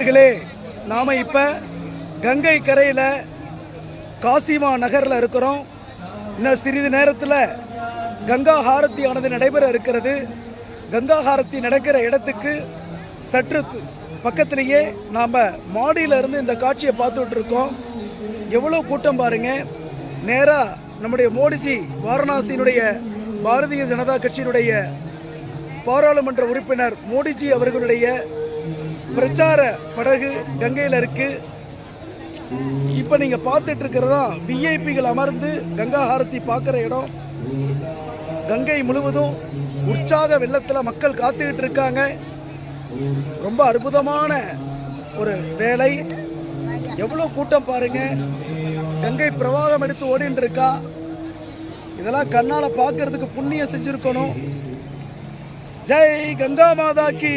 நண்பர்களே நாம இப்ப கங்கை கரையில காசிமா நகர்ல இருக்கிறோம். இன்னும் சிறிது நேரத்தில் கங்கா ஹாரத்தி ஆனது நடைபெற இருக்கிறது. கங்கா ஹாரத்தி நடக்கிற இடத்துக்கு சற்று பக்கத்திலேயே நாம் மாடியில இருந்து இந்த காட்சியை பார்த்துட்டு இருக்கோம். எவ்வளோ கூட்டம் பாருங்க. நேராக நம்முடைய மோடிஜி வாரணாசியினுடைய பாரதிய ஜனதா கட்சியினுடைய பாராளுமன்ற உறுப்பினர் மோடிஜி அவர்களுடைய பிரச்சார படகு கங்கையில் இருக்கு. இப்போ நீங்க பார்த்துட்டு இருக்கிறதா விஐபிகள் அமர்ந்து கங்கா ஆரத்தி பார்க்குற இடம். கங்கை முழுவதும் உற்சாக வெள்ளத்தில் மக்கள் காத்துக்கிட்டு இருக்காங்க. ரொம்ப அற்புதமான ஒரு வேலை எவ்வளோ கூட்டம் பாருங்க. கங்கை பிரவாகம் எடுத்து ஓடின்னு இருக்கா. இதெல்லாம் கண்ணால் பார்க்கறதுக்கு புண்ணியம் செஞ்சுருக்கணும். ஜெய் கங்கா மாதா கி.